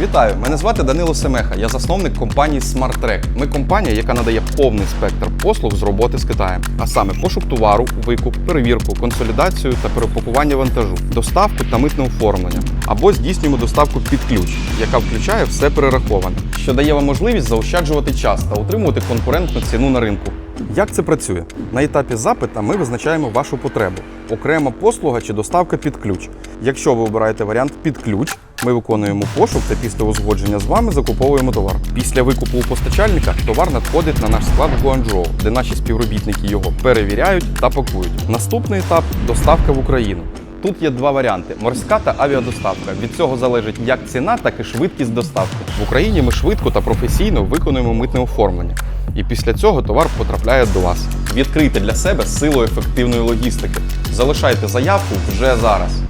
Вітаю! Мене звати Данило Семеха. Я засновник компанії SmartTrack. Ми компанія, яка надає повний спектр послуг з роботи з Китаєм, а саме пошук товару, викуп, перевірку, консолідацію та перепакування вантажу, доставку та митне оформлення. Або здійснюємо доставку під ключ, яка включає все перераховане, що дає вам можливість заощаджувати час та утримувати конкурентну ціну на ринку. Як це працює? На етапі запита ми визначаємо вашу потребу. Окрема послуга чи доставка під ключ. Якщо ви обираєте варіант під ключ, ми виконуємо пошук та після узгодження з вами закуповуємо товар. Після викупу у постачальника товар надходить на наш склад в Гуанчжоу, де наші співробітники його перевіряють та пакують. Наступний етап доставка в Україну. Тут є два варіанти: морська та авіадоставка. Від цього залежить як ціна, так і швидкість доставки. В Україні ми швидко та професійно виконуємо митне оформлення. І після цього товар потрапляє до вас. Відкрийте для себе силу ефективної логістики. Залишайте заявку вже зараз.